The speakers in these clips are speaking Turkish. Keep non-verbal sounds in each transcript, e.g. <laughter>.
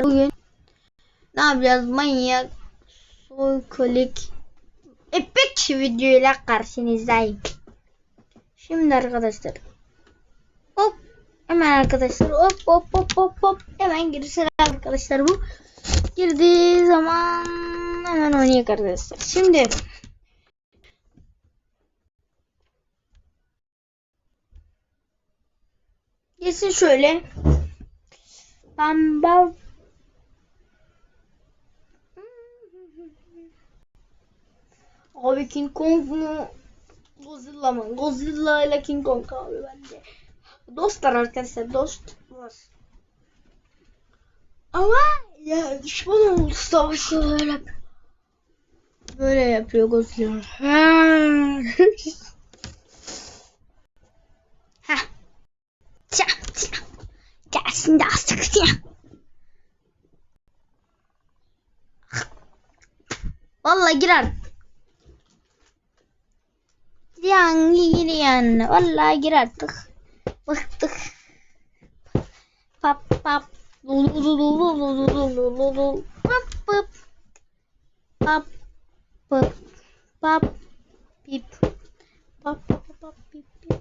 Bugün ne yapacağız? Manyak soykolik epik videoyla karşınızdayım. Şimdi arkadaşlar hop hemen arkadaşlar hop hop hop hop hop hemen girsin arkadaşlar bu. Girdiği zaman hemen oynayalım arkadaşlar. Şimdi Geçsin şöyle. Bamba. Abi King Kong mu? Godzilla mı? Godzilla ile King Kong abi bence. Dostlar arkadaşlar dostlar. Ama ya düşman oldu savaşıyor böyle. Böyle yapıyor Godzilla. Heh. Tja, tja. Gelsin de astık ya. Vallahi girer. panggil igen. Walla girat, Waktuk. Pap pap. Pap pap. Pap pap. Pap pip. Pap pap pap pip pip.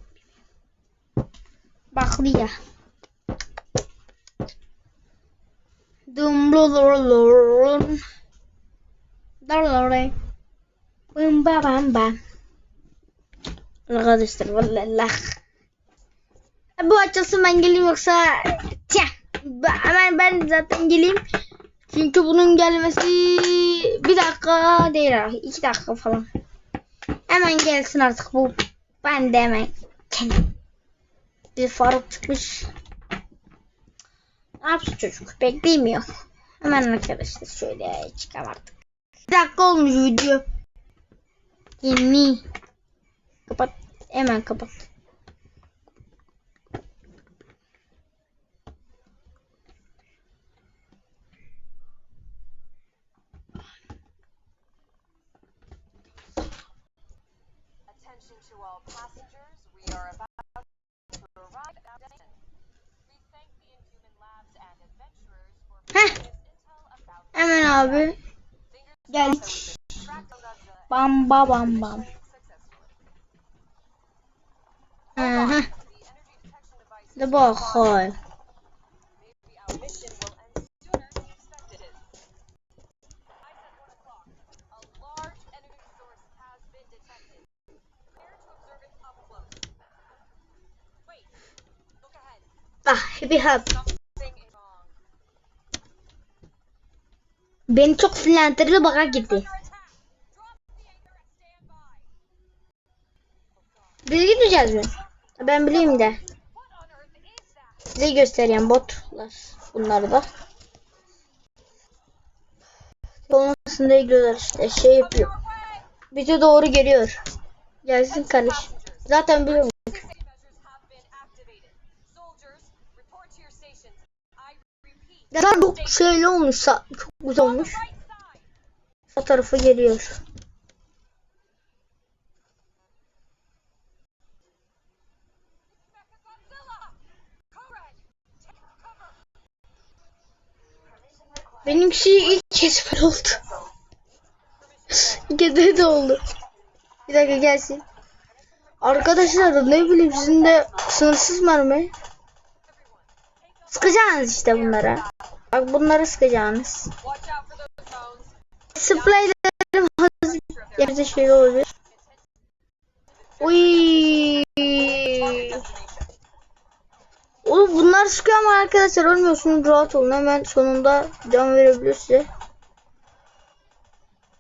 Bak dia. Ya. Dum blululun. Dalore. Eh. Bum bam bam. Arkadaşlar vallahi. Bu açılsın ben geleyim yoksa. Ben- Hemen ben zaten geleyim. Çünkü bunun gelmesi bir dakika değil abi. iki dakika falan. Hemen gelsin artık bu. Ben de hemen kendim. Bir Faruk çıkmış. Ne yapsın çocuk? Bekleyemiyor. Hemen arkadaşlar şöyle çıkalım artık. Bir dakika olmuş video. Yeni. Kapat. Hemen kapat. Heh. Hemen abi. Geldik. Bam ba bam bam. Hı. The. Look ahead. Ah bir hap. Beni çok sinirlendirdi baka gitti. Biz gideceğiz mi? Ben bileyim de. Size göstereyim botlar. Bunlar da. Üstünde gidiyorlar işte. Şey yapıyor. Bize doğru geliyor. Gelsin kardeş. Zaten biliyorum. Ya çok şeyli olmuş. Çok güzel olmuş. O tarafı geliyor. Benim şey ilk kez oldu. Gede de oldu. Bir dakika gelsin. Arkadaşlar ne bileyim sizin de sınırsız mermi. Sıkacaksınız işte bunlara. Bak bunları sıkacaksınız. Spreylerim hazır. Yerimize şey olabilir. Ama arkadaşlar ölmüyorsunuz rahat olun hemen sonunda can verebilir size.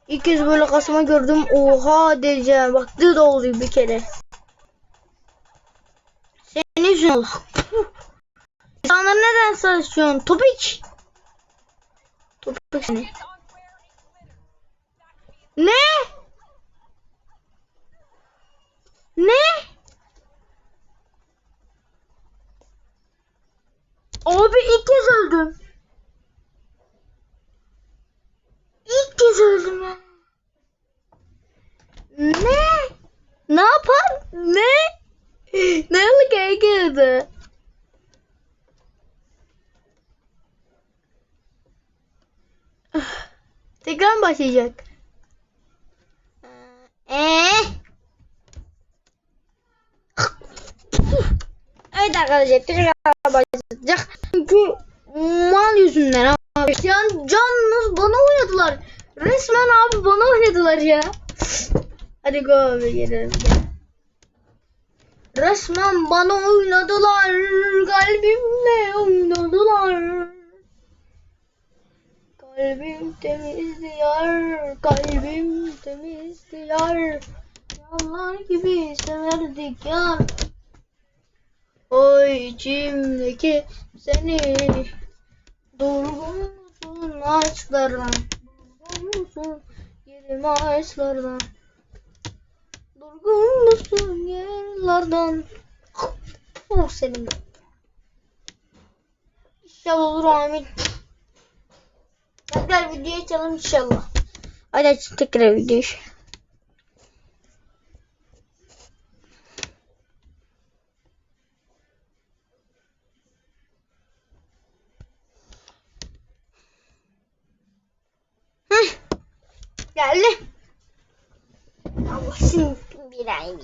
İlk kez böyle kasma gördüm. Oha diyeceğim. Bak dı da oluyor bir kere. Senin yüzün Allah. İnsanlar neden savaşıyorsun? Topik. Topik seni. Ne? Abi ilk kez öldüm. İlk kez öldüm ya. Ne? Ne yapar? Ne? Ne oldu ki? tekrar başlayacak. Eee? Evet arkadaşlar tekrar başlayacak. Çünkü mal yüzünden abi. Can, canınız bana oynadılar. Resmen abi bana oynadılar ya. Hadi go abi gelelim. gel. Resmen bana oynadılar. Kalbimle oynadılar. Kalbim temiz diyar, kalbim temiz diyar. Yanlar gibi severdik yar. Oy içimdeki seni Durgun musun ağaçlardan Durgun musun yerim ağaçlardan Durgun musun yerlerden Oh senin. İnşallah olur amin Tekrar video açalım inşallah Hadi aç tekrar video Hıh. Geldi. Allah şimdi bir ay.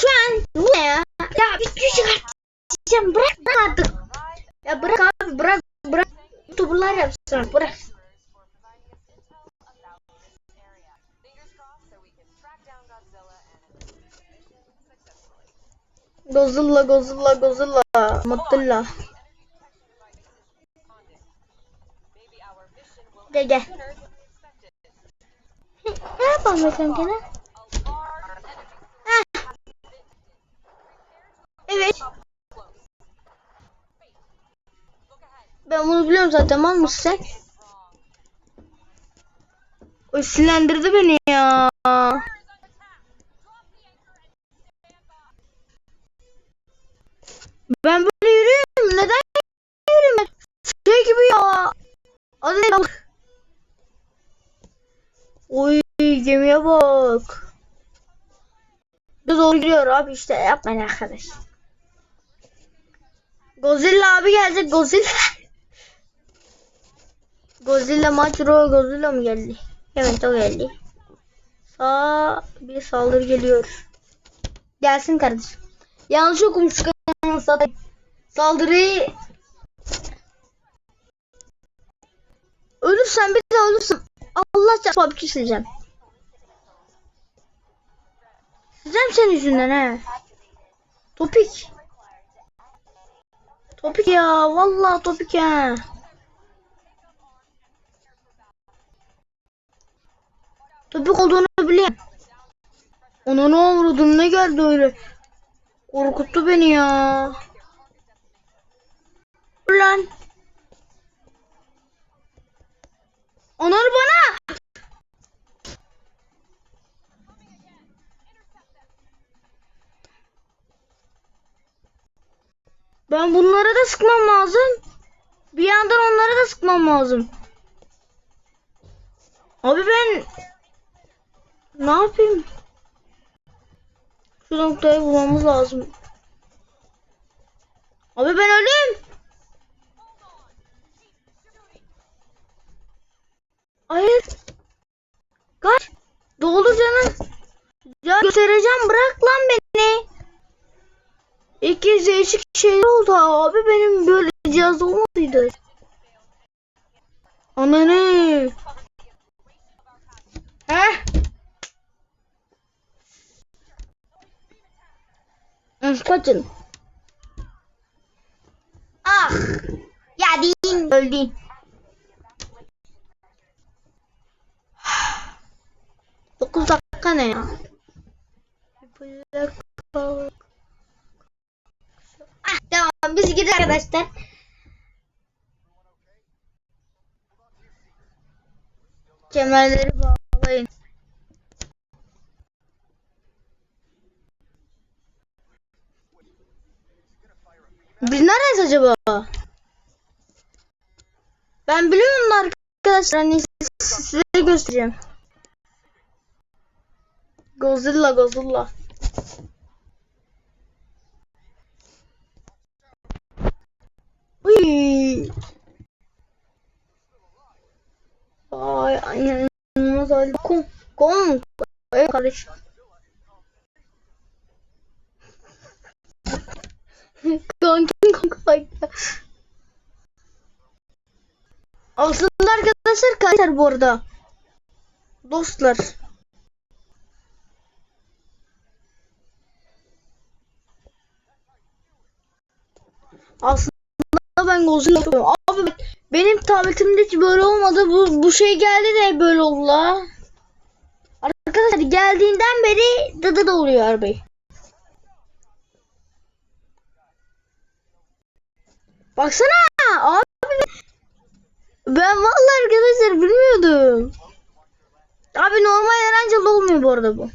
Şu an bu ne ya? Ya bir şey çıkartacağım. Bırak artık. Ya bırak abi bırak bırak. Youtuberlar yapsın bırak. can Godzilla. Godzilla Godzilla. Mutlulla. Gel gel. Ne yapalım bakalım gene? Evet. Ben bunu biliyorum zaten mal mısın sen? O sinirlendirdi beni ya. Ben böyle yürüyorum. Neden yürüyorum? Şey gibi ya. Adı ne? Oy gemiye bak. Doğru gidiyor abi işte yapmayın arkadaş. Godzilla abi gelecek Godzilla. Godzilla Machiro Godzilla mı geldi? Evet o geldi. Sağ bir saldırı geliyor. Gelsin kardeşim. Yanlış okumuş satayım. Saldırıyı Ölürsen bir de ölürsün. Allah çarpar bir şey sileceğim. Sileceğim senin yüzünden he. Topik. Topik ya. Vallahi topik ya. Topik olduğunu biliyorum. Ona ne vurdun ne geldi öyle. Korkuttu beni ya. Ulan. Onları bana. Ben bunlara da sıkmam lazım. Bir yandan onlara da sıkmam lazım. Abi ben ne yapayım? Şu noktayı bulmamız lazım. Abi ben öldüm. Hayır. Kaç. Doldur canım. Ya göstereceğim bırak lan beni. İlk kez değişik şeyler oldu abi benim böyle cihaz olmadıydı. Ananı. Hı, Kaçın. Ah. Ya din. Öldün. Dokuz dakika ne ya? Ah tamam biz gidelim arkadaşlar. Kemerleri acaba? Ben biliyorum arkadaşlar. Hani size göstereceğim. Godzilla Godzilla. Ay aynen. Nasıl Kong. Kong. Evet kardeşim. Kong Kong. Aslında arkadaşlar kaçar bu arada. Dostlar. Aslında ben Godzilla yapıyorum. Abi benim tabletimde hiç böyle olmadı. Bu, bu şey geldi de böyle oldu la. Arkadaşlar geldiğinden beri dıdı da oluyor arabayı. Baksana abi. Ben vallahi arkadaşlar bilmiyordum. Abi normal Erencil'de olmuyor bu arada bu.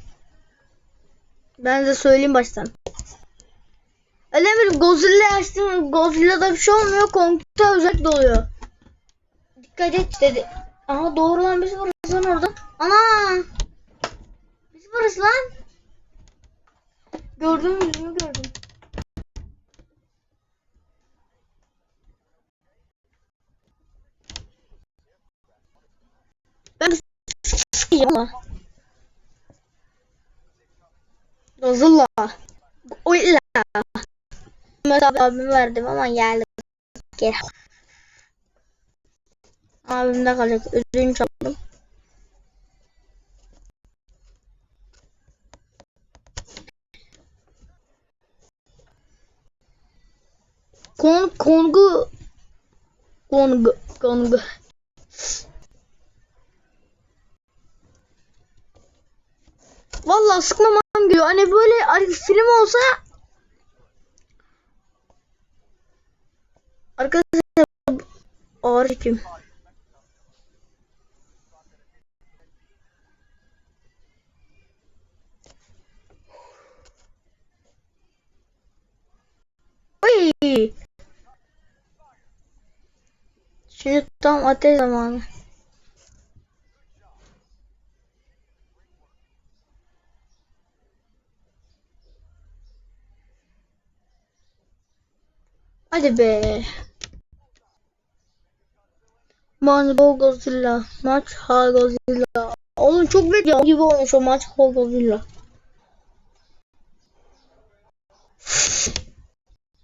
Ben de söyleyeyim baştan. Öyle bir Godzilla açtım. Godzilla'da bir şey olmuyor. Kong'da özellikle oluyor. Dikkat et dedi. Aha doğru lan biz varız lan orada. Ana. Biz varız lan. Gördüm yüzümü gördüm. Ama. Godzilla. Oy la. Mehmet abi abime verdim ama geldi. Gel. Abimde kalacak. Ödünç aldım. Kon kongu kongu kongu Sıkmamam geliyor. Hani böyle hani film olsa Arkadaşlar ağır çekim. Oy. Şimdi tam ateş zamanı. Hadi be. Mango Godzilla. Maç ha Godzilla. Oğlum çok bekliyorum gibi olmuş o maç ha Godzilla.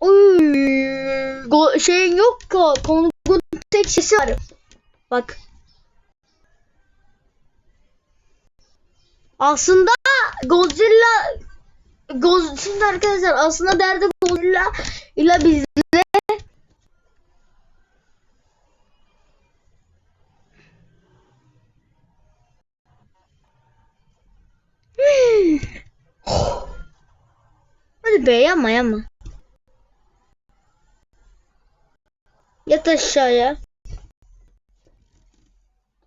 Uy, go şey yok ki. Kongun tek sesi var. Bak. Aslında Godzilla şimdi arkadaşlar aslında derdi Godzilla ile bizde Hadi be yapma yapma. Yat aşağıya.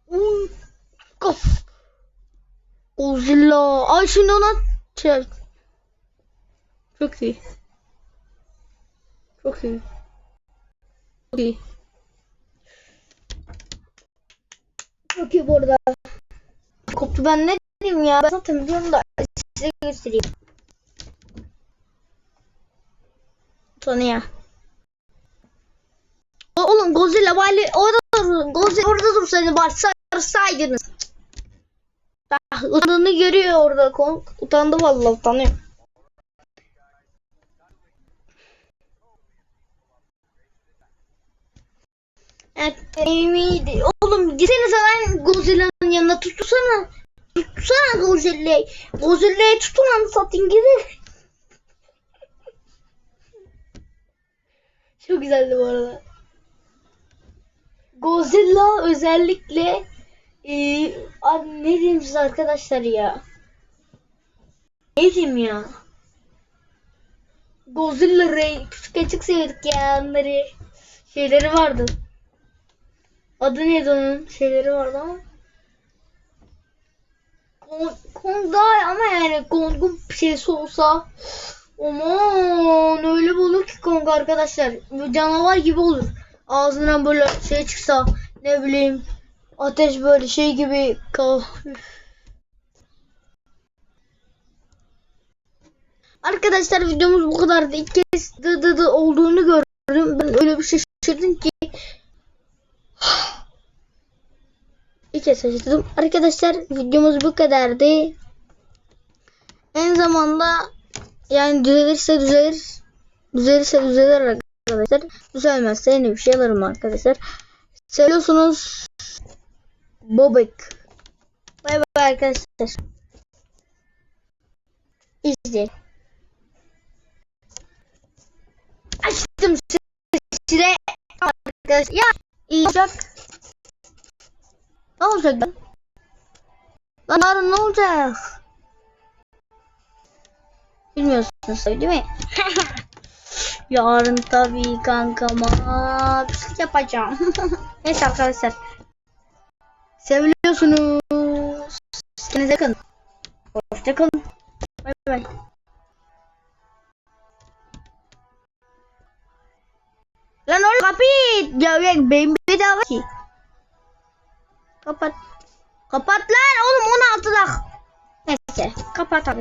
Uy, Of. Godzilla. Ay şimdi ona şey. Çok iyi. Çok iyi. Çok iyi. Çok iyi bu arada. Koptu ben ne diyeyim ya. Ben zaten biliyorum da size göstereyim. Tanıya. O- Oğlum Godzilla bari orada dur. Godzilla orada dursaydı bari sarsaydınız. Ah, utandığını görüyor orada. Kong. Utandı vallahi utanıyor. Evet, miydi? Oğlum gitsene sen Godzilla'nın yanına tutsana. Tutsana Godzilla'yı. Godzilla'yı tutun anı satayım gidin. Çok güzeldi bu arada. Godzilla özellikle e, abi ne diyeyim size arkadaşlar ya. Ne diyeyim ya. Godzilla Ray küçük açık sevdik ya onları. Şeyleri vardı. Adı neydi onun? Şeyleri vardı ama. Kong, Kong daha ama yani Kong'un şeysi olsa aman öyle olur ki Kong arkadaşlar. Canavar gibi olur. Ağzından böyle şey çıksa ne bileyim ateş böyle şey gibi. Arkadaşlar videomuz bu kadardı. İlk kez dı dı dı olduğunu gördüm. Ben öyle bir şaşırdım ki İlk kez şaşırdım. Arkadaşlar videomuz bu kadardı. En zamanda yani düzelirse düzelir. Düzelirse düzelir arkadaşlar. Düzelmezse yeni bir şey alırım arkadaşlar. Seviyorsunuz. Bobek. Bay bay arkadaşlar. İzleyin. Açtım süre arkadaşlar. Ya iyi olacak. Ne olacak? Lan yarın ne olacak? Bilmiyorsunuz tabii değil mi? <laughs> yarın tabii kankama şey yapacağım. <laughs> Neyse arkadaşlar. Seviliyorsunuz. Kendinize bakın. Hoşçakalın. Bay bay. Lan oğlum kapıyı. Ya benim bir daha ki. Kapat. Kapat lan oğlum 16 dak. Neyse kapat abi.